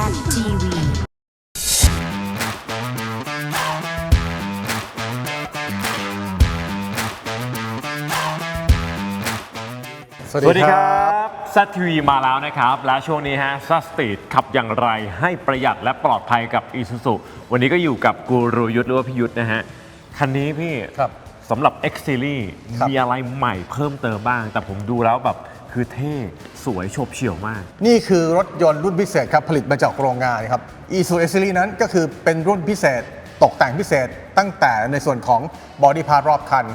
TV สวัสสวัสดีดีคครัรับบซัทีวีมาแล้วนะครับ และช่วงนี้ฮะซัสตีดขับอย่างไรให้ประหยัดและปลอดภัยกับ i s u z u วันนี้ก็อยู่กับกูรูยุทธหรือว่าพี่ยุทธนะฮะ คันนี้พี่ครับ สำหรับ X Series ครับมีอะไรใหม่เพิ่มเติมบ้าง แต่ผมดูแล้วแบบ คือเท่สวยโฉบเฉี่ยวมาก นี่คือรถยนต์รุ่นพิเศษครับ ผลิตมาจากโรงงานครับ e s u s Series นั้นก็คือเป็นรุ่นพิเศษตกแต่งพิเศษตั้งแต่ในส่วนของบอดี้พาร์ทรอบคัน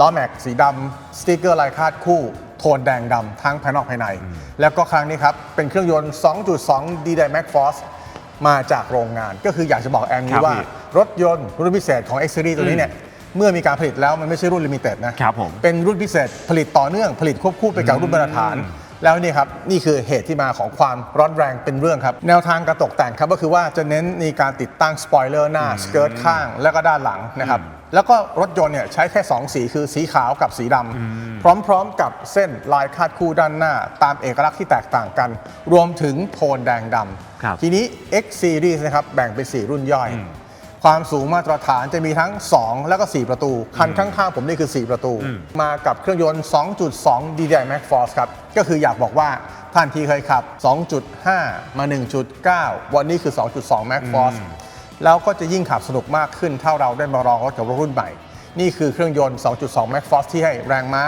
ล้อแม็กสีดำสติกเกอร์ลายคาดคู่โทนแดงดำทั้งภายนอกภายใน แล้วก็ครั้งนี้ครับ เป็นเครื่องยนต์ 2.2 d d i Max Force มาจากโรงงาน ก็คืออยากจะบอกแอมครันี้บว่าพี่รถยนต์รุ่นพิเศษของ X Series ตัวนี้เนี่ย เมื่อมีการผลิตแล้วมันไม่ใช่รุ่นลิมิเต็ดนะครับผม เป็นรุ่นพิเศษผลิตต่อเนื่องผลิตควบคู่ไปกับรุ่นมาตรฐาน แล้วนี่ครับ นี่คือเหตุที่มาของความร้อนแรงเป็นเรื่องครับ แนวทางการตกแต่งครับก็คือว่าจะเน้นในการติดตั้งสปอยเลอร์หน้าสเกิร์ตข้างแล้วก็ด้านหลังนะครับแล้วก็รถยนต์เนี่ยใช้แค่ 2 สีคือสีขาวกับสีดำพร้อมๆกับเส้นลายคาดคู่ด้านหน้า ตามเอกลักษณ์ที่แตกต่างกัน รวมถึงโทนแดงดครับำทีนี้ X Series นะครับแบ่งเป็น 4 รุ่นย่อย ความสูงมาตรฐานจะมีทั้ง 2 แล้วก็ 4 ประตู คันข้างๆผมนี่คือ 4 ประตู มากับเครื่องยนต์ 2.2 DDI Max Force ครับ ก็คืออยากบอกว่าท่านที่เคยขับ 2.5 มา 1.9 วันนี้คือ 2.2 Max Force แล้วก็จะยิ่งขับสนุกมากขึ้นถ้าเราได้มาลองรถกับรถรุ่นใหม่ นี่คือเครื่องยนต์ 2.2 Max Force ที่ให้แรงม้า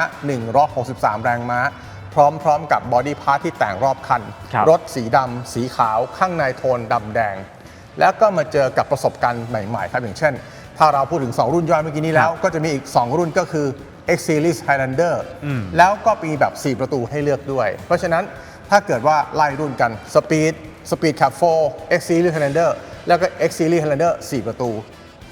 163 แรงม้าพร้อมๆกับบอดี้พาร์ทที่แต่งรอบคันครับรถสีดำสีขาวข้างในโทนดำแดง แล้วก็มาเจอกับประสบการณ์ใหม่ๆ ครับ อย่างเช่น ถ้าเราพูดถึง 2 รุ่นย่อยเมื่อกี้นี้แล้ว ก็จะมีอีก 2 รุ่นก็คือ X Series Highlander แล้วก็มีแบบ 4 ประตูให้เลือกด้วย เพราะฉะนั้นถ้าเกิดว่าไล่รุ่นกัน Speed Speed Cap 4 X Series Highlander แล้วก็ X Series Highlander 4 ประตู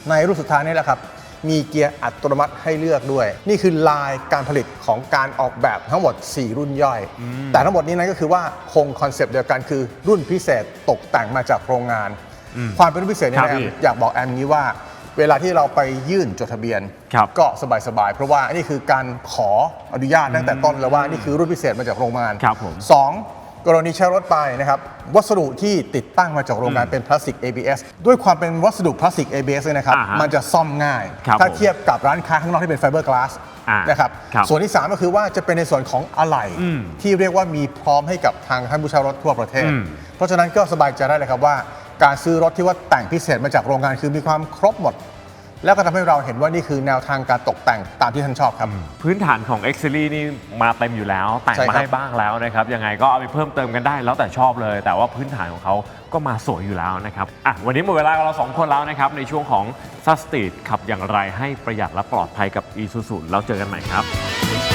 ในรุ่นสุดท้ายนี่แหละครับ มีเกียร์อัตโนมัติให้เลือกด้วย นี่คือลายการผลิตของการออกแบบทั้งหมด 4 รุ่นย่อย แต่ทั้งหมดนี้นั้นก็คือว่าคงคอนเซปต์เดียวกันคือรุ่นพิเศษตกแต่งมาจากโรงงาน ความเป็นรุ่นพิเศษเนี่ยครับนะแอมพี่อยากบอกแอมงี้ว่า เวลาที่เราไปยื่นจดทะเบียน ครับก็สบายๆ เพราะว่านี่คือการขออนุญาตตั้งแต่ต้นแล้วว่านี่คือรุ่นพิเศษมาจากโรงงานครับผมสองกรณีใช้รถไปนะครับวัสดุที่ติดตั้งมาจากโรงงานเป็นพลาสติก ABS ด้วยความเป็นวัสดุพลาสติก ABS เนี่ยนะครับอ่าฮะมันจะซ่อมง่าย ครับถ้าผมเทียบกับร้านค้าข้างนอกที่เป็นไฟเบอร์กลาสอ่านนะครับครับส่วนที่ 3 ก็คือว่าจะเป็นในส่วนของอะไหล่อืมที่เรียกว่ามีพร้อมให้กับทางท่านผู้เช่ารถทั่วประเทศ อืม เพราะฉะนั้นก็สบายใจได้เลยครับว่า การซื้อรถที่ว่าแต่งพิเศษมาจากโรงงานคือมีความครบหมด แล้วก็ทำให้เราเห็นว่านี่คือแนวทางการตกแต่งตามที่ท่านชอบครับ พื้นฐานของ X Series นี่มาเต็มอยู่แล้ว แต่งใช่ครัมาให้บ้างแล้วนะครับ ยังไงก็เอาไปเพิ่มเติมกันได้แล้วแต่ชอบเลย แต่ว่าพื้นฐานของเขาก็มาสวยอยู่แล้วนะครับอะวันนี้หมดเวลาของเราสองคนแล้วนะครับ ในช่วงของ s u s t e ขับอย่างไรให้ประหยัดและปลอดภัยกับ i s u z u แล้วเจอกันใหม่ครับ